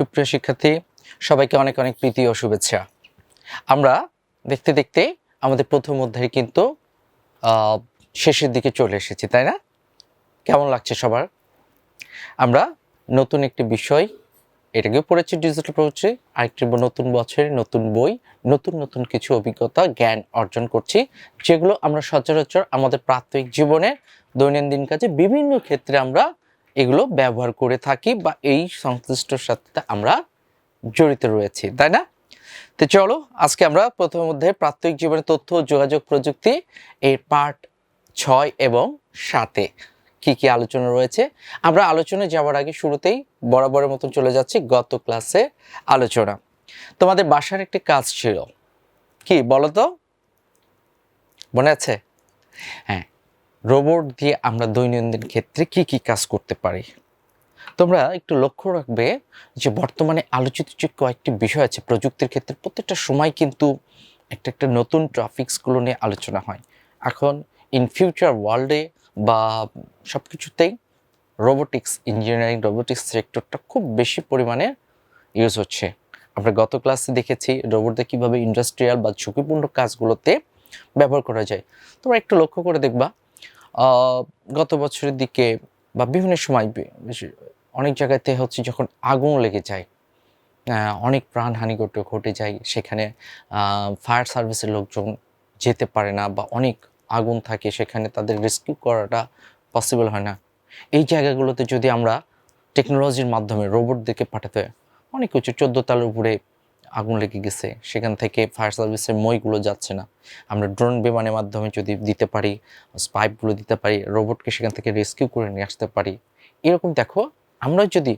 সুপ্রিয় শিক্ষার্থী, সবাইকে অনেক অনেক প্রীতি ও শুভেচ্ছা। আমরা দেখতে দেখতে আমাদের প্রথম অধ্যায় কিন্তু শেষের দিকে চলে এসেছি, তাই না? কেমন লাগছে সবার? আমরা নতুন একটি বিষয়, এটাকেও পড়েছি ডিজিটাল পড়েছি, আরেকটি নতুন বছরে নতুন বই, নতুন নতুন কিছু অভিজ্ঞতা, জ্ঞান অর্জন করছি, যেগুলো আমরা সচরাচর আমাদের প্রাত্যহিক জীবনের দৈনন্দিন কাজে বিভিন্ন ক্ষেত্রে আমরা এগুলো ব্যবহার করে থাকি বা এই সংশ্লিষ্টর সাথে আমরা জড়িত রয়েছি, তাই না? তো চলো, আজকে আমরা প্রথম মধ্যে প্রাত্যহিক জীবনে তথ্য, যোগাযোগ প্রযুক্তি এর পার্ট ছয় এবং সাতে কি কি আলোচনা রয়েছে। আমরা আলোচনায় যাওয়ার আগে শুরুতেই বরাবরের মতন চলে যাচ্ছি গত ক্লাসে আলোচনা। তোমাদের বাসার একটি কাজ ছিল। কি, বলো তো? মনে আছে? হ্যাঁ। রোবট দিয়ে আমরা দৈনন্দিন ক্ষেত্রে কি কি কাজ করতে পারি? তোমরা একটু লক্ষ্য রাখবে যে বর্তমানে আলোচিত যে কয়েকটি বিষয় আছে, প্রযুক্তির ক্ষেত্রে প্রত্যেকটা সময় কিন্তু একটা একটা নতুন ট্রাফিক্সগুলো নিয়ে আলোচনা হয়। এখন ইন ফিউচার ওয়ার্ল্ডে বা সব কিছুতেই রোবোটিক্স ইঞ্জিনিয়ারিং রোবোটিক্স সেক্টরটা খুব বেশি পরিমাণে ইউজ হচ্ছে। আমরা গত ক্লাসে দেখেছি রোবটদের কীভাবে ইন্ডাস্ট্রিয়াল বা ঝুঁকিপূর্ণ কাজগুলোতে ব্যবহার করা যায়। তোমরা একটু লক্ষ্য করে দেখবা গত বছরের দিকে বা বিভিন্ন সময় অনেক জায়গাতে হচ্ছে যখন আগুন লেগে যায় অনেক প্রাণহানি ঘটে ঘটে যায়, সেখানে ফায়ার সার্ভিসের লোকজন যেতে পারে না বা অনেক আগুন থাকে, সেখানে তাদের রেস্কিউ করাটা পসিবল হয় না। এই জায়গাগুলোতে যদি আমরা টেকনোলজির মাধ্যমে রোবটদেরকে পাঠাতে, অনেক উঁচু চোদ্দ তালের উপরে আগুন লেগে গেছে, সেখান থেকে ফায়ার সার্ভিসের মইগুলো যাচ্ছে না। আমরা ড্রোন বিমানের মাধ্যমে যদি দিতে পারি পাইপগুলো দিতে পারি রোবটকে সেখান থেকে রেস্কিউ করে নিয়ে আসতে পারি, এরকম দেখো, আমরা যদি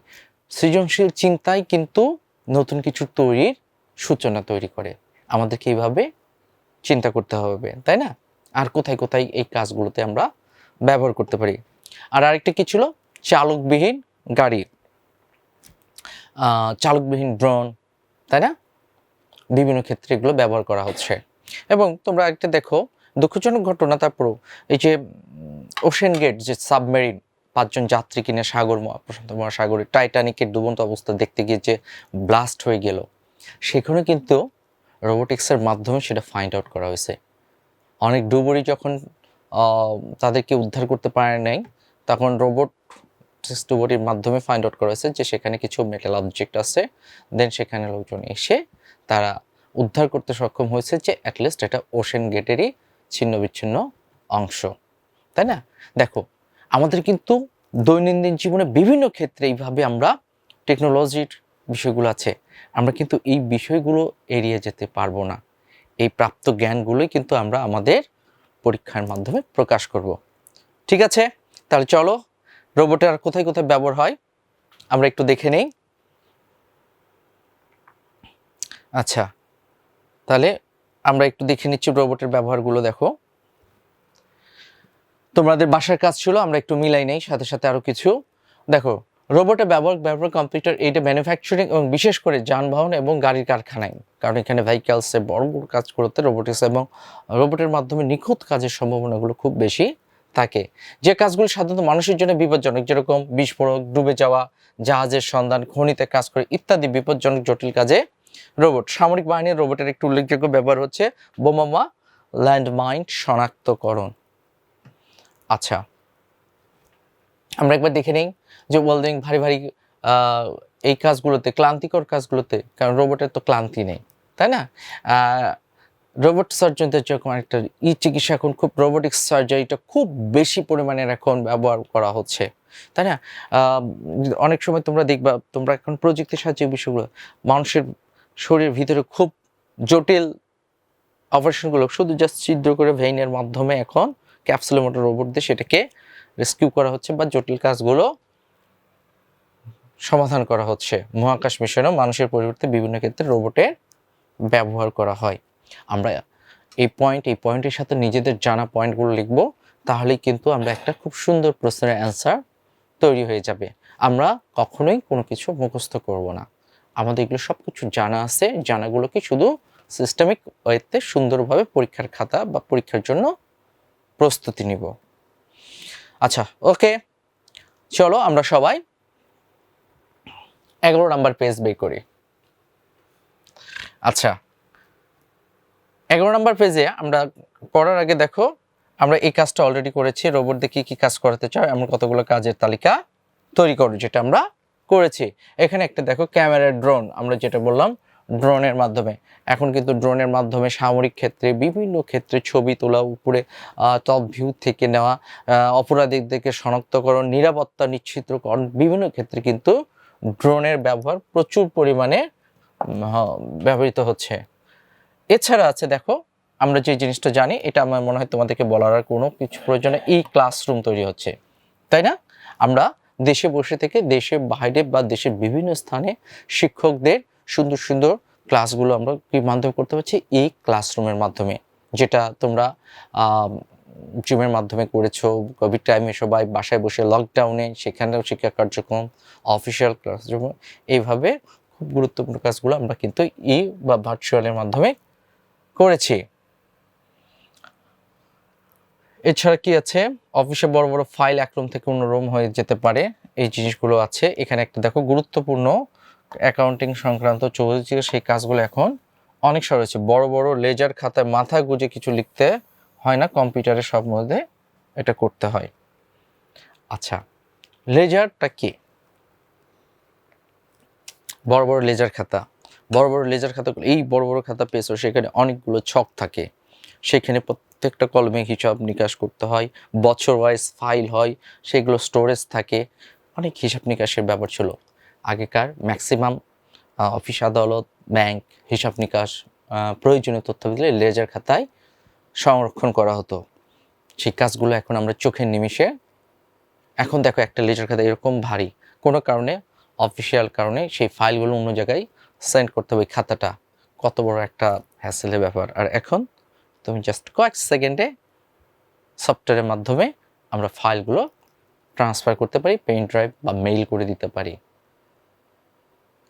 সৃজনশীল চিন্তায় কিন্তু নতুন কিছু তৈরির সূচনা তৈরি করে, আমাদেরকে এইভাবে চিন্তা করতে হবে, তাই না? আর কোথায় কোথায় এই কাজগুলোতে আমরা ব্যবহার করতে পারি। আর আরেকটা কি ছিল? চালকবিহীন গাড়ি। চালকবিহীন ড্রোন তাই না? বিভিন্ন ক্ষেত্রে এগুলো ব্যবহার করা হচ্ছে। এবং তোমরা একটা দেখো, দুঃখজনক ঘটনা, তারপরও এই যে ওশেন গেট যে সাবমেরিন পাঁচজন যাত্রী কিনে সাগর প্রশান্ত মহাসাগরে টাইটানিকের ডুবন্ত অবস্থা দেখতে গিয়ে যে ব্লাস্ট হয়ে গেল, সেখানে কিন্তু রোবোটিক্সের মাধ্যমে সেটা ফাইন্ড আউট করা হয়েছে। অনেক ডুবুরি যখন তাদেরকে উদ্ধার করতে পারে নাই, তখন রোবট ডুবুরির মাধ্যমে ফাইন্ড আউট করা হয়েছে যে সেখানে কিছু মেটাল অবজেক্ট আছে দেন সেখানে লোকজন এসে তারা উদ্ধার করতে সক্ষম হয়েছে যে অ্যাটলিস্ট এটা ওশেন গেটেরই ছিন্ন বিচ্ছিন্ন অংশ। তাই না? দেখো, আমাদের কিন্তু দৈনন্দিন জীবনে বিভিন্ন ক্ষেত্রে এইভাবে আমরা টেকনোলজির বিষয়গুলো আছে, আমরা কিন্তু এই বিষয়গুলো এড়িয়ে যেতে পারব না। এই প্রাপ্ত জ্ঞানগুলোই কিন্তু আমরা আমাদের পরীক্ষার মাধ্যমে প্রকাশ করব। ঠিক আছে? তাহলে চলো রোবটের আর কোথায় কোথায় ব্যবহার হয়? আমরা একটু দেখে নেই। আচ্ছা তাহলে আমরা একটু দেখে নিচ্ছি রোবটের ব্যবহারগুলো, দেখো। তোমাদের বাসার কাজ ছিল, আমরা একটু মিলাই নেই, সাথে সাথে আরও কিছু। দেখো রোবটের ব্যবহার ব্যবহার কম্পিউটার, এইটা ম্যানুফ্যাকচারিং এবং বিশেষ করে যানবাহন এবং গাড়ির কারখানায়। কারণ এখানে ভেহিক্যালসে বড় বড় কাজ করতে রোবোটিক্স এবং রোবটের মাধ্যমে নিখুঁত কাজের সম্ভাবনাগুলো খুব বেশি থাকে। যে কাজগুলো সাধারণত মানুষের জন্য বিপজ্জনক, যেরকম বিস্ফোরক, ডুবে যাওয়া, জাহাজের সন্ধান, খনিতে কাজ করে ইত্যাদি বিপজ্জনক, জটিল কাজে রোবট সামরিক বাহিনীর রোবটের একটি উল্লেখযোগ্য ব্যবহার হচ্ছে বোমামা ল্যান্ডমাইন শনাক্তকরণ। আচ্ছা আমরা একবার দেখে নিই যে ওয়েল্ডিং ভারী ভারী এই কাজগুলোতে, ক্লান্তিকর কাজগুলোতে, কারণ রোবটের তো ক্লান্তি নেই, তাই না? রোবট সার্জনদের যখন একটা ই চিকিৎসা এখন খুব রোবোটিক সার্জারিটা খুব বেশি পরিমাণের এখন ব্যবহার করা হচ্ছে, তাই না? অনেক সময় তোমরা দেখবা, তোমরা এখন প্রযুক্তির সাহায্যে বিষয়গুলো, মানুষের শরীরের ভিতরে খুব জটিল অপারেশনগুলো শুধু জাস্ট ছিদ্র করে ভেইনের মাধ্যমে এখন ক্যাপসুলের মতো রোবট দিয়ে সেটাকে রেস্কিউ করা হচ্ছে বা জটিল কাজগুলো সমাধান করা হচ্ছে। মহাকাশ মিশনেও মানুষের পরিবর্তে বিভিন্ন ক্ষেত্রে রোবটের ব্যবহার করা হয়। আমরা এই পয়েন্ট এই পয়েন্টের সাথে নিজেদের জানা পয়েন্টগুলো লিখব, তাহলেই কিন্তু আমরা একটা খুব সুন্দর প্রশ্নের অ্যান্সার তৈরি হয়ে যাবে। আমরা কখনোই কোনো কিছু মুখস্থ করব না। আমাদের এগুলো সব কিছু জানা আছে। জানাগুলোকে শুধু সিস্টেমিক ওয়েতে সুন্দরভাবে পরীক্ষার খাতা বা পরীক্ষার জন্য প্রস্তুতি নিব। আচ্ছা ওকে চলো আমরা সবাই এগারো নাম্বার পেজ বের করি। আচ্ছা এগারো নাম্বার পেজে আমরা করার আগে দেখো, আমরা এই কাজটা অলরেডি করেছি। রোবট দিয়ে কী কী কাজ করাতে চাই, আমরা কতগুলো কাজের তালিকা তৈরি করো যেটা আমরা করেছি। এখানে একটা দেখো ক্যামেরার ড্রোন, আমরা যেটা বললাম, ড্রোনের মাধ্যমে। এখন কিন্তু ড্রোনের মাধ্যমে সামরিক ক্ষেত্রে, বিভিন্ন ক্ষেত্রে ছবি তোলা, উপরে টপ ভিউ থেকে নেওয়া অপরাধীদেরকে শনাক্তকরণ, নিরাপত্তা নিশ্চিতকরণ বিভিন্ন ক্ষেত্রে কিন্তু ড্রোনের ব্যবহার প্রচুর পরিমাণে ব্যবহৃত হচ্ছে। এছাড়া আছে দেখো, আমরা যে জিনিসটা জানি, এটা আমার মনে হয় তোমাদেরকে বলার কোনো কিছু প্রয়োজনে এই ক্লাসরুম তৈরি হচ্ছে। তাই না? আমরা দেশে বসে থেকে দেশের বাইরে বা দেশের বিভিন্ন স্থানে শিক্ষকদের সুন্দর সুন্দর ক্লাসগুলো আমরা কি মাধ্যমে করতে পারছি এই ক্লাসরুমের মাধ্যমে, যেটা তোমরা জুমের মাধ্যমে করেছ কোভিড টাইমে সবাই বাসায় বসে লকডাউনে সেখানেও শিক্ষা কার্যক্রম অফিসিয়াল ক্লাসরুম এইভাবে খুব গুরুত্বপূর্ণ কাজগুলো আমরা কিন্তু ই বা ভার্চুয়ালের মাধ্যমে করেছি। এছাড়া কি আছে? অফিসে বড় বড় ফাইল এক রুম থেকে অন্য রুম হয়ে যেতে পারে। এই জিনিসগুলো আছে। এখানে একটা দেখো গুরুত্বপূর্ণ অ্যাকাউন্টিং সংক্রান্ত চলছে সেই কাজগুলো এখন অনেক সহজ হচ্ছে বড় বড় লেজার খাতায় মাথা গুজে কিছু লিখতে হয় না কম্পিউটারের সব মধ্যে এটা করতে হয়। আচ্ছা লেজারটা কি? বড় বড় লেজার খাতা। বড় বড় লেজার খাতা এই বড় বড় খাতা পেয়েছ, সেখানে অনেকগুলো ছক থাকে। সেখানে প্রত্যেকটা কলমে হিসাব নিকাশ করতে হয় বছর ওয়াইজ ফাইল হয়, সেগুলো স্টোরেজ থাকে। অনেক হিসাব নিকাশের ব্যাপার ছিল। আগেকার ম্যাক্সিমাম অফিস আদালত ব্যাংক হিসাব নিকাশ প্রয়োজনীয় তথ্য দিলে লেজার খাতায় সংরক্ষণ করা হতো। সেই কাজগুলো এখন আমরা চোখের নিমিষে, এখন দেখো একটা লেজার খাতা এরকম ভারী। কোনো কারণে অফিসিয়াল কারণে সেই ফাইলগুলো অন্য জায়গায় সেন্ড করতে হবে খাতাটা। কত বড় একটা হ্যাসেলের ব্যাপার। আর এখন তুমি জাস্ট কয়েক সেকেন্ডে সফটওয়্যারের মাধ্যমে আমরা ফাইলগুলো ট্রান্সফার করতে পারি পেন ড্রাইভ বা মেইল করে দিতে পারি।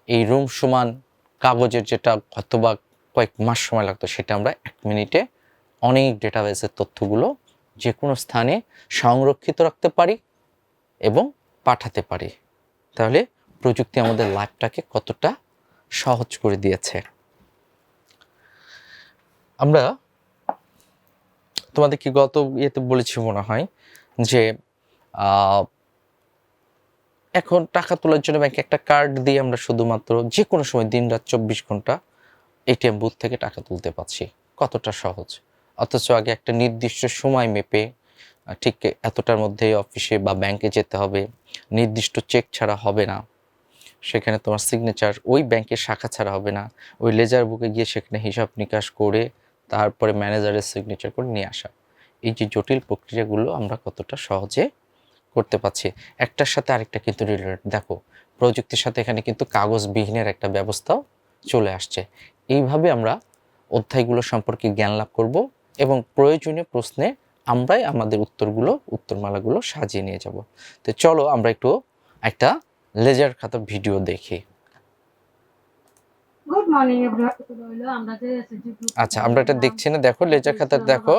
এই রুম সমান কাগজের যেটা হয়তো বা কয়েক মাস সময় লাগতো, সেটা আমরা এক মিনিটে অনেক ডেটাবেসের তথ্যগুলো যে কোনো স্থানে সংরক্ষিত রাখতে পারি এবং পাঠাতে পারি। তাহলে প্রযুক্তি আমাদের লাইফটাকে কতটা সহজ করে দিয়েছে। আমরা তোমাদের কি গত ইয়েতে বলেছি মনে হয় যে এখন টাকা তোলার জন্য ব্যাংকে একটা কার্ড দিয়ে আমরা শুধুমাত্র যে কোনো সময় দিন রাত চব্বিশ ঘণ্টা এটিএম বুথ থেকে টাকা তুলতে পারছি। কতটা সহজ? অথচ আগে একটা নির্দিষ্ট সময় মেপে ঠিক এতটার মধ্যে অফিসে বা ব্যাংকে যেতে হবে, নির্দিষ্ট চেক ছাড়া হবে না। সেখানে তোমার সিগনেচার ওই ব্যাংকের শাখা ছাড়া হবে না। ওই লেজার বুকে গিয়ে সেখানে হিসাব নিকাশ করে তারপরে ম্যানেজারের সিগনেচার করে নিয়ে আসা। এই যে জটিল প্রক্রিয়াগুলো আমরা কতটা সহজে করতে পারছি। একটার সাথে আরেকটা কিন্তু রিলেটেড দেখো, প্রযুক্তির সাথে এখানে কিন্তু কাগজবিহীনের একটা ব্যবস্থাও চলে আসছে। এইভাবে আমরা অধ্যায়গুলো সম্পর্কে জ্ঞান লাভ করব এবং প্রয়োজনীয় প্রশ্নে আমরাই আমাদের উত্তরগুলো, উত্তরমালাগুলো সাজিয়ে নিয়ে যাব। তো চলো আমরা একটু একটা লেজার খাতার ভিডিও দেখি। গুড মর্নিং আমরা যে আচ্ছা আমরা এটা দেখছি না দেখো লেজার খাতার দেখো।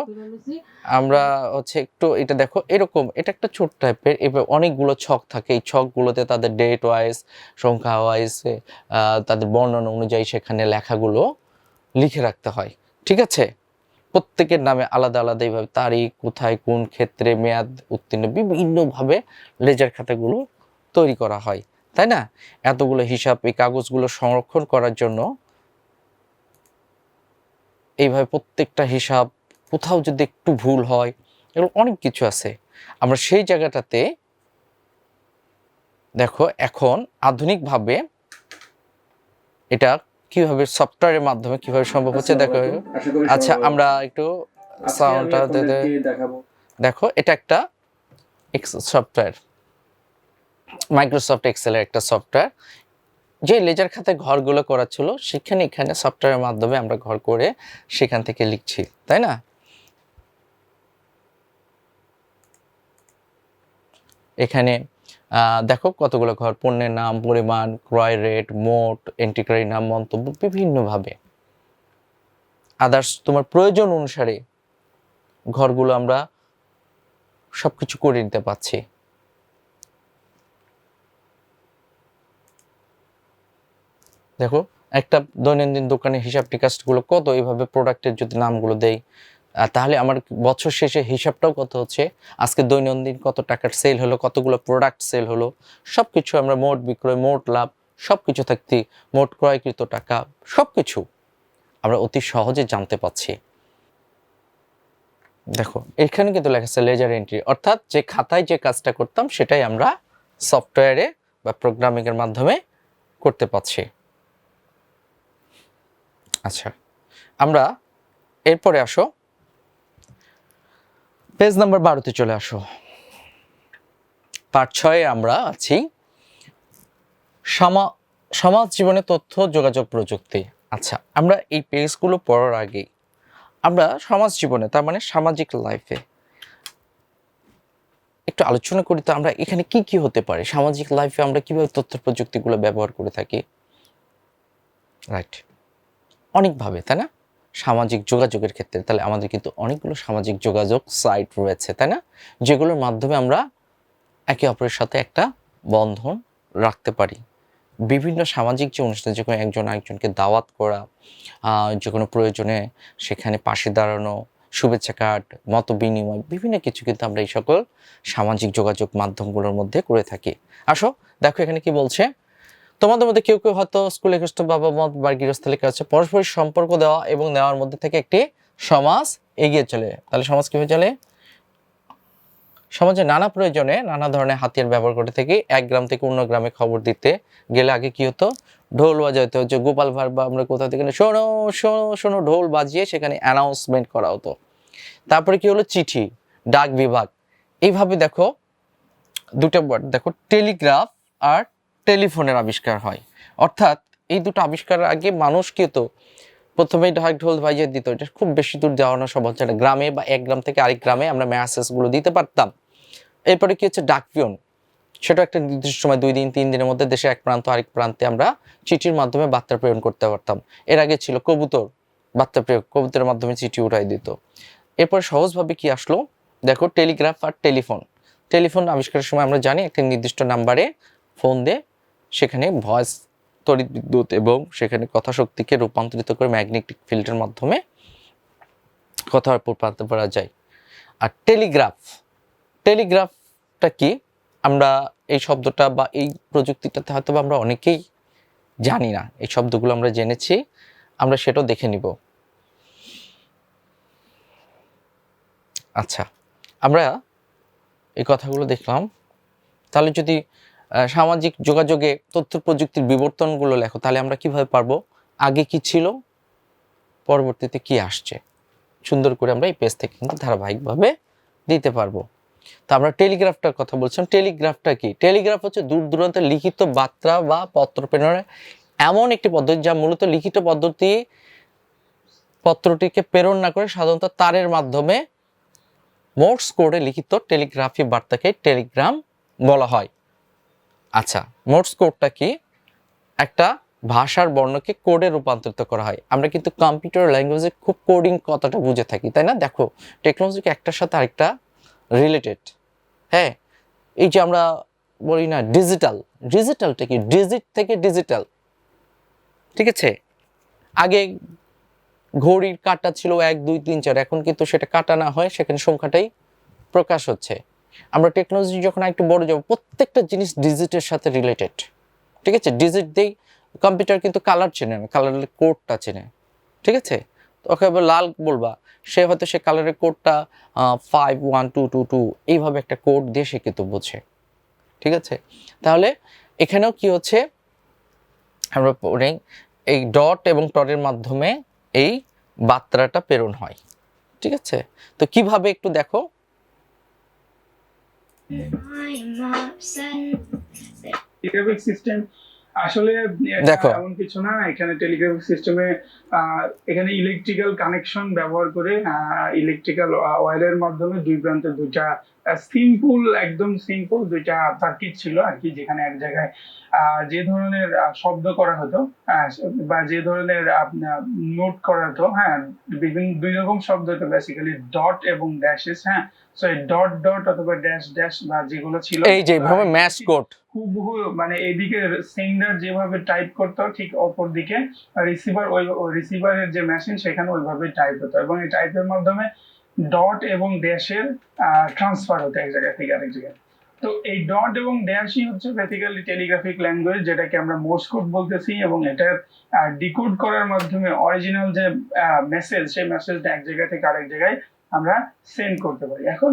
আমরা হচ্ছে একটু এটা দেখো এরকম এটা একটা ছোট টাইপের এবার অনেকগুলো ছক থাকে। এই ছকগুলোতে তাদের ডেট ওয়াইজ সংখ্যা ওয়াইজ তাদের বর্ণনা অনুযায়ী সেখানে লেখাগুলো লিখে রাখতে হয়। ঠিক আছে? প্রত্যেকের নামে আলাদা আলাদা এইভাবে তারিখ কোথায় কোন ক্ষেত্রে মেয়াদ উত্তীর্ণ বিভিন্নভাবে লেজার খাতাগুলো তৈরি করা হয়। তাই না? এতগুলো হিসাব এই কাগজগুলো সংরক্ষণ করার জন্য এইভাবে প্রত্যেকটা হিসাব কোথাও যদি একটু ভুল হয় এগুলো অনেক কিছু আছে। আমরা সেই জায়গাটাতে দেখো এখন আধুনিকভাবে এটা কীভাবে সফটওয়্যারের মাধ্যমে কীভাবে সম্ভব হচ্ছে দেখো। আচ্ছা আমরা একটু সাউন্ডটা দেখাবো। দেখো এটা একটা সফটওয়্যার মাইক্রোসফট এক্সেলের একটা সফটওয়্যার যে লেজার খাতায় ঘরগুলো করা ছিল সেখানে এখানে সফটওয়্যারের মাধ্যমে আমরা ঘর করে সেখান থেকে লিখছি, তাই না? এখানে দেখো কতগুলো ঘর, পণ্যের নাম, পরিমাণ, ক্রয় রেট মোট এন্ট্রিকারী নাম, মন্তব্য বিভিন্নভাবে। আদার্স তোমার প্রয়োজন অনুসারে ঘরগুলো আমরা সবকিছু করে নিতে পারছি। দেখো, একটা দৈনন্দিন দোকানের হিসাব টিকাসগুলো কত? এইভাবে প্রোডাক্টের যদি নামগুলো দেই তাহলে আমার বছর শেষে হিসাবটাও কত হচ্ছে? আজকে দৈনন্দিন কত টাকার সেল হলো? কতগুলো প্রোডাক্ট সেল হলো? সব কিছু আমরা মোট বিক্রয়, মোট লাভ সব কিছু থাকতে, মোট ক্রয়কৃত টাকা সব কিছু আমরা অতি সহজে জানতে পাচ্ছি দেখো, এখানে কিন্তু লেখা আছে লেজার এন্ট্রি অর্থাৎ যে খাতায় যে কাজটা করতাম, সেটাই আমরা সফটওয়্যারে বা প্রোগ্রামিং এর মাধ্যমে করতে পারছি। আচ্ছা আমরা এরপরে আসো। পেজ নাম্বার বারোতে চলে আসো। পার্ট ছয়ে আমরা আছি। সমা- সমাজ জীবনে তথ্য, যোগাযোগ, প্রযুক্তি। আচ্ছা আমরা এই পেজগুলো পড়ার আগেই, আমরা সমাজ জীবনে, তার মানে সামাজিক লাইফে একটু আলোচনা করি তো আমরা এখানে কি কি হতে পারে? সামাজিক লাইফে আমরা কীভাবে তথ্য, প্রযুক্তিগুলো ব্যবহার করে থাকি? রাইট অনেকভাবে, তাই না? সামাজিক যোগাযোগের ক্ষেত্রে, তাহলে আমাদের কিন্তু অনেকগুলো সামাজিক যোগাযোগ সাইট রয়েছে, তাই না? যেগুলোর মাধ্যমে আমরা একে অপরের সাথে একটা বন্ধন রাখতে পারি। বিভিন্ন সামাজিক যে অনুষ্ঠান, যে কোনো একজন আরেকজনকে দাওয়াত করা যে কোনো প্রয়োজনে সেখানে পাশে দাঁড়ানো, শুভেচ্ছা কার্ড, মত বিনিময়, বিভিন্ন কিছু কিন্তু আমরা এই সকল সামাজিক যোগাযোগ মাধ্যমগুলোর মধ্যে করে থাকি। আসো, দেখো এখানে কি বলছে? তোমাদের মধ্যে কেউ কেউ হয়তো স্কুলে গৃহস্থ বাবা মত বা গৃহস্থলে কাছে পরস্পর সম্পর্ক দেওয়া এবং নেওয়ার মধ্যে থেকে একটি সমাজ এগিয়ে চলে। তাহলে সমাজ কীভাবে চলে? সমাজে নানা প্রয়োজনে নানা ধরনের হাতিয়ার ব্যবহার করে থাকি এক গ্রাম থেকে অন্য গ্রামে খবর দিতে গেলে আগে কি হতো? ঢোল বাজাতে হচ্ছে গোপাল ভার বা আমরা কোথাও থেকে শোনো শোনো শোনো, ঢোল বাজিয়ে সেখানে অ্যানাউন্সমেন্ট করা হতো। তারপরে কি হলো? চিঠি, ডাক বিভাগ। এইভাবে দেখো, দুটো দেখো টেলিগ্রাফ আর টেলিফোনের আবিষ্কার হয়। অর্থাৎ এই দুটো আবিষ্কারের আগে মানুষ কি হতো? প্রথমে ঢাক ঢোল বাজিয়ে দিত। এটা খুব বেশি দূর যাওয়া না, সব হচ্ছে গ্রামে বা এক গ্রাম থেকে আরেক গ্রামে আমরা মেসেজগুলো দিতে পারতাম। এরপরে কি হচ্ছে? ডাকপিয়ন সেটা একটা নির্দিষ্ট সময়, দুই দিন, তিন দিনের মধ্যে দেশে এক প্রান্ত, আরেক প্রান্তে আমরা চিঠির মাধ্যমে বার্তা প্রেরণ করতে পারতাম। এর আগে ছিল কবুতর, বার্তা প্রেরণ, কবুতরের মাধ্যমে চিঠি উঠাই দিত। এরপর সহজভাবে কি আসলো? দেখো, টেলিগ্রাফ আর টেলিফোন। টেলিফোন আবিষ্কারের সময় আমরা জানি একটা নির্দিষ্ট নাম্বারে ফোন দিয়ে সেখানে ভয়েস তড়িৎ বিদ্যুৎ এবং সেখানে কথা শক্তিকে রূপান্তরিত করে ম্যাগনেটিক ফিল্ডের মাধ্যমে কথা প্রপাতে করা যায়। আর টেলিগ্রাফ টেলিগ্রাফটা কি? আমরা এই শব্দটা বা এই প্রযুক্তিটাতে হয়তো আমরা অনেকেই জানি না। এই শব্দগুলো আমরা জেনেছি, আমরা সেটাও দেখে নিব। আচ্ছা আমরা এই কথাগুলো দেখলাম। তাহলে যদি সামাজিক যোগাযোগে তথ্য প্রযুক্তির বিবর্তনগুলো লেখো, তাহলে আমরা কীভাবে পারব? আগে কি ছিল? পরবর্তীতে কি আসছে? সুন্দর করে আমরা এই পেজ থেকে কিন্তু ধারাবাহিকভাবে দিতে পারব। তা আমরা টেলিগ্রাফটার কথা বলছিলাম। টেলিগ্রাফটা কি? টেলিগ্রাফ হচ্ছে দূর দূরান্তে লিখিত বার্তা বা পত্র প্রেরণের এমন একটি পদ্ধতি যা মূলত লিখিত পদ্ধতি পত্রটিকে প্রেরণ না করে সাধারণত তারের মাধ্যমে মোর্স কোডে লিখিত টেলিগ্রাফি বার্তাকে টেলিগ্রাম বলা হয়। আচ্ছা মোর্স কোডটা কি? একটা ভাষার বর্ণকে কোডে রূপান্তরিত করা হয়। আমরা কিন্তু কম্পিউটার ল্যাঙ্গুয়েজে খুব কোডিং কথাটা বুঝে থাকি, তাই না? দেখো টেকনোলজিকে একটার সাথে আরেকটা রিলেটেড হ্যাঁ এই যে আমরা বলি না ডিজিটাল ডিজিটালটা কি? ডিজিট থেকে ডিজিটাল ঠিক আছে? আগে ঘড়ির কাটা ছিল এক, দুই, তিন, চার, এখন কিন্তু সেটা কাটা না হয় সেখানে সংখ্যাটাই প্রকাশ হচ্ছে। আমরা টেকনোলজি যখন একটু বড় যাব, প্রত্যেকটা জিনিস ডিজিটের সাথে রিলেটেড ঠিক আছে? ডিজিট দিয়েই কম্পিউটার কিন্তু কালার চেনে না কালারের কোডটা চেনে। ঠিক আছে? ওকে লাল বলবা, সে হয়তো সে কালারের কোডটা five one two two two এইভাবে একটা কোড দিয়ে সে কিন্তু বোঝে। ঠিক আছে? তাহলে এখানেও কি হচ্ছে? আমরা এই ডট এবং টরের মাধ্যমে এই বার্তাটা প্রেরণ হয়। ঠিক আছে? তো কীভাবে একটু দেখো. টেলিগ্রাফিক সিস্টেম আসলে এমন কিছু না এখানে টেলিগ্রাফিক সিস্টেমে এখানে ইলেকট্রিক্যাল কানেকশন ব্যবহার করে ইলেকট্রিক্যাল ওয়্যারের মাধ্যমে দুই প্রান্তে দুইটা সিম্পল একদম সিম্পল দুইটা সার্কিট ছিল আর কি যেখানে এক জায়গায় যে ধরনের শব্দ করা হতো বা যে ধরনের নোট করা হতো হ্যাঁ বিভিন্ন দুই রকম শব্দ হতো বেসিক্যালি ডট এবং ড্যাশেস হ্যাঁ সো ডট ডট অথবা ড্যাশ ড্যাশ বা যেগুলো ছিল এই যে আহ, ম্যাচ কোড হুবহু মানে এদিকে সেন্ডার যেভাবে টাইপ করতো ঠিক অপর দিকে রিসিভার ওই রিসিভারের যে মেশিন সেখানে ওইভাবে টাইপ হতো এবং এই টাইপের মাধ্যমে ডট এবং ড্যাশের ট্রান্সফার হতে এক জায়গা থেকে আরেক জায়গায়। তো এই ডট এবং ড্যাশই হচ্ছে বেসিক্যালি টেলিগ্রাফিক ল্যাঙ্গুয়েজ যেটাকে আমরা মোর্স কোড বলতেছি এবং এটার ডিকোড করার মাধ্যমে অরিজিনাল যে মেসেজ সেই মেসেজটা এক জায়গা থেকে আরেক জায়গায় আমরা সেন্ড করতে পারি। এখন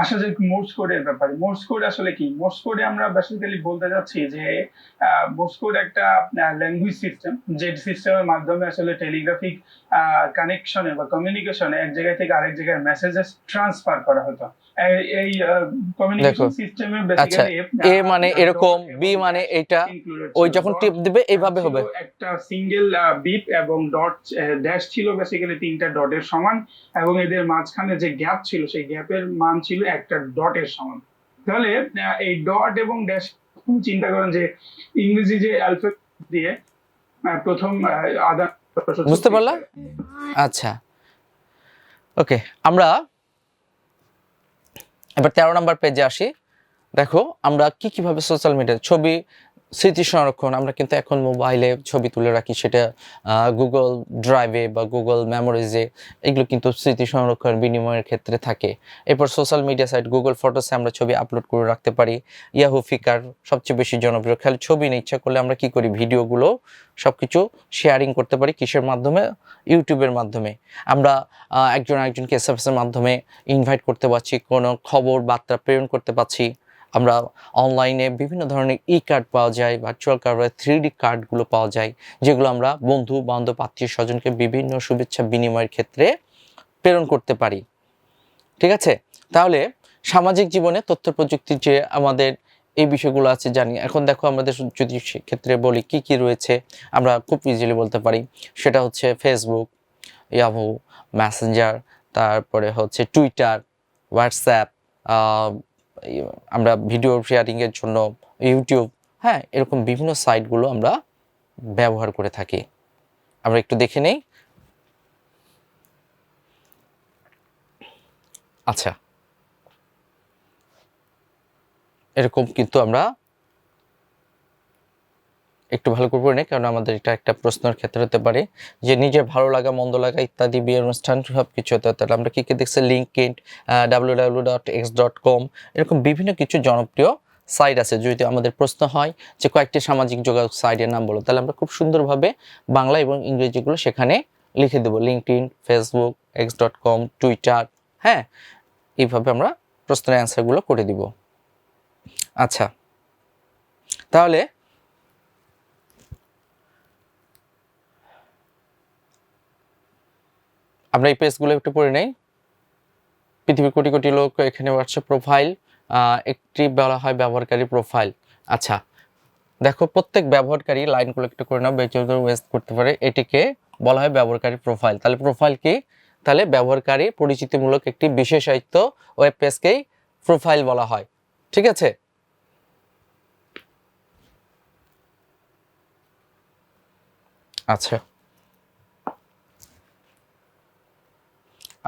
আসা যাক মোর্স কোডের ব্যাপারে। মোর্স কোড আসলে কি? মোর্স কোডে আমরা বেসিক্যালি বলতে যাচ্ছি যে মোর্স কোড একটা ল্যাঙ্গুয়েজ সিস্টেম যে সিস্টেমের মাধ্যমে আসলে টেলিগ্রাফিক কানেকশনে বা কমিউনিকেশনে এক জায়গা থেকে আরেক জায়গায় মেসেজেস ট্রান্সফার করা হতো। এই- কমিউনিকেশন সিস্টেমে আচ্ছা, এ মানে এরকম বি মানে এটা ওই যখন টিপ দিবে এইভাবে হবে। একটা সিঙ্গেল বিপ এবং ডট ড্যাশ ছিল বেসিক্যালি তিনটা ডটের সমান এবং এদের মাঝখানে যে গ্যাপ ছিল সেই গ্যাপের মান ছিল একটা ডটের সমান। তাহলে এই ডট এবং ড্যাশ চিন্তা করেন যে ইংরেজি যে অ্যালফাবেট দিয়ে প্রথম আদান বুঝতে পারলা? আচ্ছা। ওকে আমরা এবার তেরো নম্বর পেজে আসি। দেখো আমরা কি কীভাবে সোশ্যাল মিডিয়া ছবি স্মৃতি সংরক্ষণ, আমরা কিন্তু এখন মোবাইলে ছবি তুলে রাখি, সেটা গুগল ড্রাইভে বা গুগল মেমোরিজে এগুলো কিন্তু স্মৃতি সংরক্ষণ বিনিময়ের ক্ষেত্রে থাকে। এরপর সোশ্যাল মিডিয়া সাইট গুগল ফটোসে আমরা ছবি আপলোড করে রাখতে পারি। ইয়াহু ফিকার সবচেয়ে বেশি জনপ্রিয়। খালি ছবি নিয়ে ইচ্ছা করলে আমরা কি করি? ভিডিওগুলো সব কিছু শেয়ারিং করতে পারি কিসের মাধ্যমে? ইউটিউবের মাধ্যমে। আমরা একজন একজনকে এস এর মাধ্যমে ইনভাইট করতে পারছি, কোনো খবর, বার্তা প্রেরণ করতে পারছি। আমরা অনলাইনে বিভিন্ন ধরনের ই কার্ড পাওয়া যায় ভার্চুয়াল কার্ড বা থ্রি ডি কার্ডগুলো পাওয়া যায়, যেগুলো আমরা বন্ধু, বান্ধব, আত্মীয় স্বজনকে বিভিন্ন শুভেচ্ছা বিনিময়ের ক্ষেত্রে প্রেরণ করতে পারি। ঠিক আছে? তাহলে সামাজিক জীবনে তথ্য প্রযুক্তির যে আমাদের এই বিষয়গুলো আছে জানি, এখন দেখো আমাদের যদি সেক্ষেত্রে বলি কি কি রয়েছে, আমরা খুব ইজিলি বলতে পারি। সেটা হচ্ছে ফেসবুক ইয়াহু মেসেঞ্জার তারপরে হচ্ছে টুইটার হোয়াটসঅ্যাপ আমরা ভিডিও শেয়ারিংয়ের জন্য ইউটিউব হ্যাঁ এরকম বিভিন্ন সাইটগুলো আমরা ব্যবহার করে থাকি। আমরা একটু দেখে নেই। আচ্ছা। এরকম কিন্তু আমরা একটু ভালো করে নিই কারণ আমাদের এটা একটা প্রশ্নের ক্ষেত্রে হতে পারে। যে নিজের ভালো লাগা, মন্দ লাগা ইত্যাদি বিয়ের অনুষ্ঠান সব কিছু হতে তাহলে আমরা কী কী দেখছি? Linked W W dot X dot com এরকম বিভিন্ন কিছু জনপ্রিয় সাইট আছে। যদি আমাদের প্রশ্ন হয় যে কয়েকটি সামাজিক যোগাযোগ সাইটের নাম বলো, তাহলে আমরা খুব সুন্দরভাবে বাংলা এবং ইংরেজিগুলো সেখানে লিখে দেবো। LinkedIn Facebook X dot com Twitter হ্যাঁ এইভাবে আমরা প্রশ্নের অ্যান্সারগুলো করে দিব। আচ্ছা তাহলে আমরা এই পেজগুলো একটু পড়ে নেই। পৃথিবীর কোটি কোটি লোক এখানে হোয়াটসঅ্যাপ প্রোফাইল একটি বলা হয় ব্যবহারকারী প্রোফাইল আচ্ছা দেখো প্রত্যেক ব্যবহারকারী লাইনগুলো একটু করে নাও বেচে ওয়েস্ট করতে পারে। এটিকে বলা হয় ব্যবহারকারী প্রোফাইল তাহলে প্রোফাইল কি? তাহলে ব্যবহারকারী পরিচিতিমূলক একটি বিশেষায়িত ওয়েব পেজকেই প্রোফাইল বলা হয়। ঠিক আছে? আচ্ছা।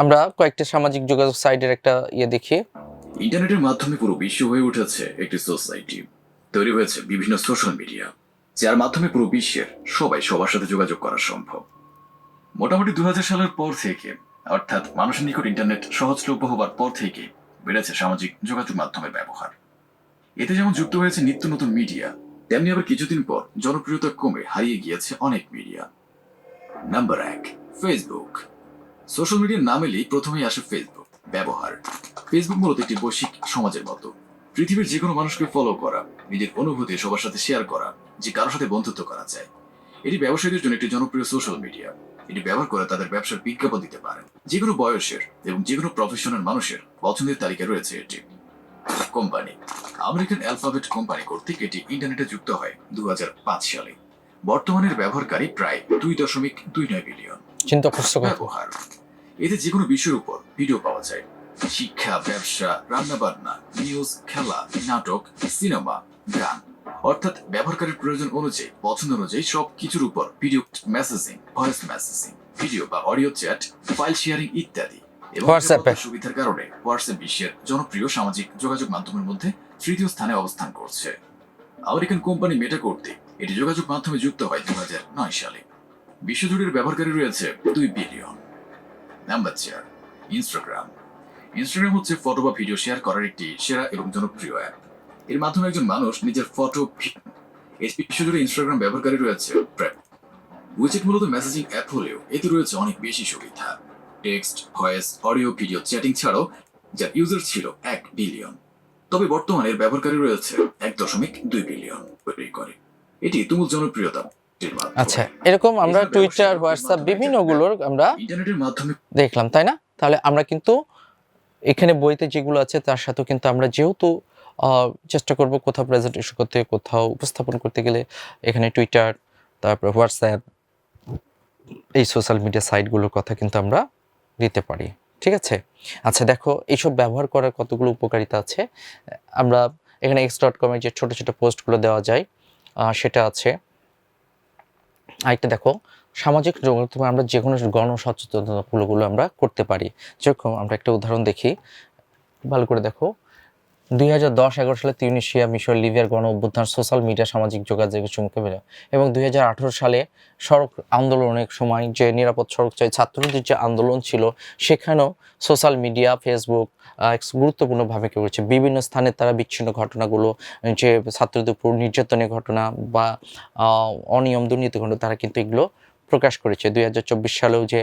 আমরা কয়েকটি সামাজিক যোগাযোগ সাইটের একটা ইয়ে দেখি। ইন্টারনেটের মাধ্যমে পুরো বিশ্ব হয়ে উঠেছে একটি সোসাইটি। তৈরি হয়েছে বিভিন্ন সোশ্যাল মিডিয়া, যার মাধ্যমে পুরো বিশ্বের সবাই সবার সাথে যোগাযোগ করা সম্ভব। মোটামুটি দু সালের পর থেকে, অর্থাৎ মানুষের নিকট ইন্টারনেট সহজলভ্য হবার পর থেকে বেড়েছে সামাজিক যোগাযোগ মাধ্যমের ব্যবহার। এতে যেমন যুক্ত হয়েছে নিত্য নতুন মিডিয়া, তেমনি আবার কিছুদিন পর জনপ্রিয়তা কমে হারিয়ে গিয়েছে অনেক মিডিয়া। নাম্বার এক ফেসবুক সোশ্যাল মিডিয়ার নাম এলেই প্রথমেই আসে ফেসবুক ব্যবহার। ফেসবুক মূলত একটি বৈশ্বিক সমাজের মতো। পৃথিবীর যে কোনো মানুষকে ফলো করা নিজের অনুভূতি সবার সাথে শেয়ার করা যে কারোর সাথে বন্ধুত্ব করা যায়। এটি ব্যবসায়ীদের জন্য একটি জনপ্রিয় সোশ্যাল মিডিয়া এটি ব্যবহার করে তাদের ব্যবসার বিজ্ঞাপন দিতে পারেন যে কোনো বয়সের এবং যে কোনো প্রফেশনাল মানুষের পছন্দের তালিকা রয়েছে এটি। কোম্পানি। আমেরিকান অ্যালফাবেট কোম্পানি কর্তৃক এটি ইন্টারনেটে যুক্ত হয় দু হাজার পাঁচ সালে। বর্তমানের ব্যবহারকারী প্রায় দুই দশমিক দুই নয় বিলিয়ন চিন্তা ব্যবহার। এতে যে কোনো বিষয়ের উপর ভিডিও পাওয়া যায়। শিক্ষা ব্যবসা রান্নাবান্না নিউজ খেলা নাটক সিনেমা গান। অর্থাৎ ব্যবহারকারীর প্রয়োজন অনুযায়ী পছন্দ অনুযায়ী সব কিছুর উপর video messaging voice messaging video বা অডিও চ্যাট ফাইল শেয়ারিং ইত্যাদি। নিরাপত্তার সুবিধার কারণে হোয়াটসঅ্যাপ বিশ্বের জনপ্রিয় সামাজিক যোগাযোগ মাধ্যমের মধ্যে তৃতীয় স্থানে অবস্থান করছে। আমেরিকান কোম্পানি মেটা কর্তৃক এটি যোগাযোগ মাধ্যমে যুক্ত হয় দু নয় সালে। বিশ্বজুড়ের ব্যবহারকারী রয়েছে দুই বিলিয়ন নাম্বার চার ইনস্টাগ্রাম ইনস্টাগ্রাম হচ্ছে ফটো বা ভিডিও শেয়ার করার একটি সেরা এবং জনপ্রিয় অ্যাপ এর মাধ্যমে একজন মানুষ নিজের ফটো বিশ্বজুড়ে ইনস্টাগ্রাম ব্যবহারকারী রয়েছে প্রায়। উইচেট মূলত মেসেজিং অ্যাপ হলেও এতে রয়েছে অনেক বেশি সুবিধা। Text voice audio video chatting ছাড়াও যার ইউজার ছিল এক বিলিয়ন তবে বর্তমানে এর ব্যবহারকারী রয়েছে এক দশমিক দুই বিলিয়ন করে এটি তুমুল জনপ্রিয়তা। আচ্ছা এরকম আমরা টুইটার হোয়াটসঅ্যাপ বিভিন্নগুলোর আমরা দেখলাম তাই না? তাহলে আমরা কিন্তু এখানে বইতে যেগুলো আছে তার সাথেও কিন্তু আমরা যেহেতু চেষ্টা করব কোথাও প্রেজেন্টেশন করতে কোথাও উপস্থাপন করতে গেলে এখানে টুইটার তারপর হোয়াটসঅ্যাপ এই সোশ্যাল মিডিয়া সাইটগুলোর কথা কিন্তু আমরা দিতে পারি ঠিক আছে? আচ্ছা দেখো এইসব ব্যবহার করার কতগুলো উপকারিতা আছে? আমরা এখানে এক্স ডট কমে যে ছোটো ছোটো পোস্টগুলো দেওয়া যায় সেটা আছে। আরেকটা দেখো, সামাজিক যোগাযোগ আমরা যে কোনো গণসচেতনতাগুলোগুলো আমরা করতে পারি। যেরকম আমরা একটা উদাহরণ দেখি, ভালো করে দেখো। দুই হাজার দশ এগারো সালে তিউনিশিয়া মিশর লিবিয়ার গণ অভ্যুত্থান, সোশ্যাল মিডিয়া, সামাজিক যোগাযোগের সম্মুখে বেরো এবং দুই হাজার আঠারো সালে সড়ক আন্দোলনের সময় যে নিরাপদ সড়ক চাই, ছাত্রদের যে আন্দোলন ছিল, সেখানেও সোশ্যাল মিডিয়া, ফেসবুক গুরুত্বপূর্ণ ভূমিকা করেছে? বিভিন্ন স্থানে তারা বিচ্ছিন্ন ঘটনাগুলো, যে ছাত্রদের উপর নির্যাতনের ঘটনা বা অনিয়ম দুর্নীতি ঘটনা, তারা কিন্তু এগুলো প্রকাশ করেছে। দুই হাজার চব্বিশ সালেও যে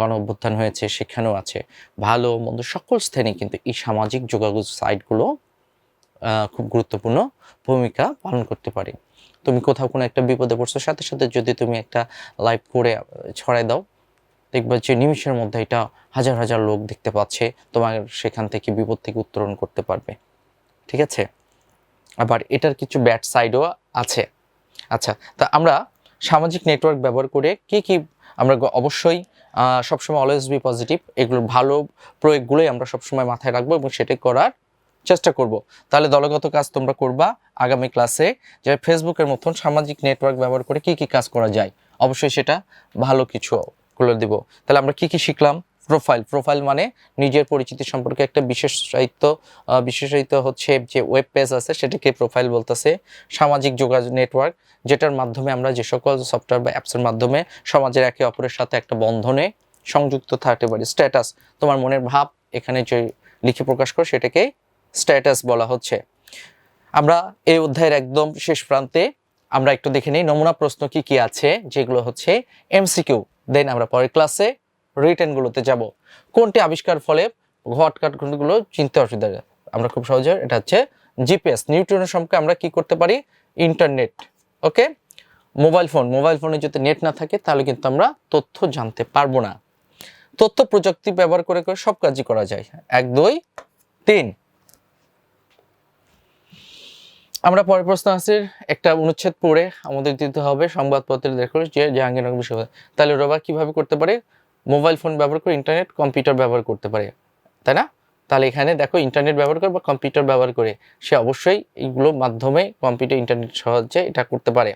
গণ অভ্যুত্থান হয়েছে, সেখানেও আছে। ভালো মন্দ সকল স্থানে কিন্তু এই সামাজিক যোগাযোগ সাইটগুলো খুব গুরুত্বপূর্ণ ভূমিকা পালন করতে পারে। তুমি কোথাও কোনো একটা বিপদে পড়ছো, সাথে সাথে যদি তুমি একটা লাইভ করে ছড়াই দাও, দেখবে যে নিমিষের মধ্যে এটা হাজার হাজার লোক দেখতে পাচ্ছে, তোমার সেখান থেকে বিপদ থেকে উত্তরণ করতে পারবে। ঠিক আছে? আবার এটার কিছু ব্যাড সাইডও আছে। আচ্ছা তা আমরা সামাজিক নেটওয়ার্ক ব্যবহার করে কি কি আমরা অবশ্যই সবসময় অলওয়েজ বি পজিটিভ এগুলো ভালো প্রয়োগগুলোই আমরা সবসময় মাথায় রাখব এবং সেটাই করার চেষ্টা করব। তাহলে দলগত কাজ তোমরা করবা আগামী ক্লাসে যে ফেসবুকের মতন সামাজিক নেটওয়ার্ক ব্যবহার করে কি কি কাজ করা যায়, অবশ্যই সেটা ভালো কিছু করে দিব। তাহলে আমরা কি কি শিখলাম? প্রোফাইল প্রোফাইল মানে নিজের পরিচিতি সম্পর্কে একটা বিশেষ সাহিত্য বিশেষায়িত হচ্ছে যে ওয়েব পেজ আছে, সেটাকে প্রোফাইল বলতেছে সামাজিক যোগাযোগ নেটওয়ার্ক যেটার মাধ্যমে আমরা যে সকল সফটওয়্যার বা অ্যাপসের মাধ্যমে সমাজের একে অপরের সাথে একটা বন্ধনে সংযুক্ত থাকতে পারি। স্ট্যাটাস তোমার মনের ভাব, এখানে যে লিখে প্রকাশ করে, সেটাকে স্ট্যাটাস বলা হচ্ছে। আমরা এই অধ্যায়ের একদম শেষ প্রান্তে আমরা একটু দেখে নিই, নমুনা প্রশ্ন কি কি আছে, যেগুলো হচ্ছে এমসিকিউ দেন আমরা পরের ক্লাসে রিটেনগুলোতে যাব। কোনটি আবিষ্কার ফলে ঘটকাটগুলো চিনতে অসুবিধা? আমরা খুব সহজে এটা হচ্ছে জিপিএস নিউট্রনের সম্পর্কে আমরা কি করতে পারি? Internet okay mobile phone mobile ফোনে যদি নেট না থাকে, তাহলে কিন্তু আমরা তথ্য জানতে পারব না। তথ্য প্রযুক্তি ব্যবহার করে করে সব কাজই করা যায়। এক, দুই, তিন। আমরা পরের প্রশ্ন আছে, একটা অনুচ্ছেদ পড়ে আমাদের দিতে হবে, সংবাদপত্রে দেখো যে জাহাঙ্গীরনগর বিশ্ববিদ্যালয়। তাহলে রোবা কীভাবে করতে পারে? মোবাইল ফোন ব্যবহার করে ইন্টারনেট, কম্পিউটার ব্যবহার করতে পারে। তাই না? তাহলে এখানে দেখো ইন্টারনেট ব্যবহার করে বা কম্পিউটার ব্যবহার করে সে অবশ্যই এইগুলো মাধ্যমে কম্পিউটার, ইন্টারনেট সাহায্যে এটা করতে পারে।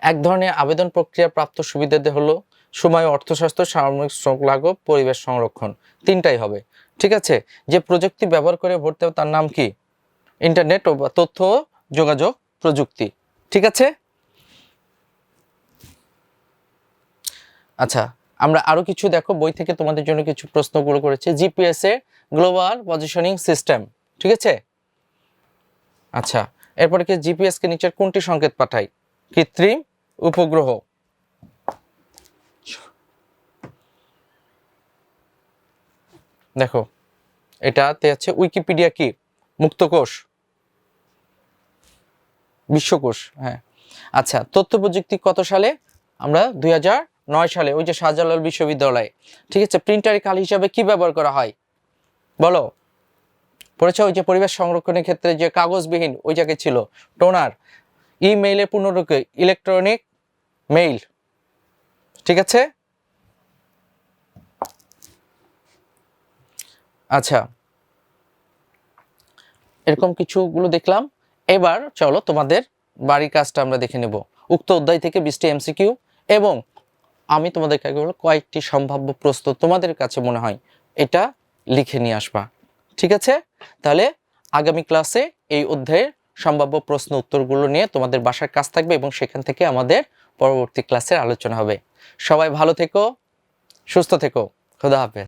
এক ধরনের আবেদন প্রক্রিয়া প্রাপ্ত সুবিধাতে হলো সময়, অর্থস্বাস্থ্য, সামরিক শ্রম লাঘব পরিবেশ সংরক্ষণ। তিনটাই হবে। ঠিক আছে? যে প্রযুক্তি ব্যবহার করে ভর্তি হবে তার নাম কি? ইন্টারনেট ও বা তথ্য যোগাযোগ প্রযুক্তি। ঠিক আছে? আচ্ছা আমরা আরও কিছু দেখো, বই থেকে তোমাদের জন্য কিছু প্রশ্নগুলো করেছে। জিপিএস এ গ্লোবাল পজিশনিং সিস্টেম ঠিক আছে? আচ্ছা এরপরে কি জিপিএস কে নিচের কোনটি সংকেত পাঠায়? কৃত্রিম উপগ্রহ। দেখো, এটাতে আছে উইকিপিডিয়া কি? মুক্তকোষ। বিশ্বকোষ হ্যাঁ। আচ্ছা তথ্য প্রযুক্তি কত সালে? আমরা দুই হাজার নয় সালে, ওই যে শাহজালাল বিশ্ববিদ্যালয়ে। ঠিক আছে? প্রিন্টারি কাল হিসাবে কি ব্যবহার করা হয়? বলো। পড়েছ ওই যে পরিবেশ সংরক্ষণের ক্ষেত্রে যে কাগজবিহীন, ওই জায়গায় ছিল। টোনার ইমেইলের পুনরুকে ইলেকট্রনিক মেইল ঠিক আছে? আচ্ছা। এরকম কিছুগুলো দেখলাম। এবার চলো তোমাদের বাড়ির কাজটা আমরা দেখে নেব। উক্ত অধ্যায় থেকে বিশটি এমসিকিউ এবং আমি তোমাদেরকে আগে বলব, কয়েকটি সম্ভাব্য প্রশ্ন তোমাদের কাছে মনে হয় এটা লিখে নিয়ে আসবা। ঠিক আছে? তাহলে আগামী ক্লাসে এই অধ্যায়ের সম্ভাব্য প্রশ্ন উত্তরগুলো নিয়ে তোমাদের বাসার কাজ থাকবে এবং সেখান থেকে আমাদের পরবর্তী ক্লাসের আলোচনা হবে। সবাই ভালো থেকো, সুস্থ থেকো। খোদা হাফেজ।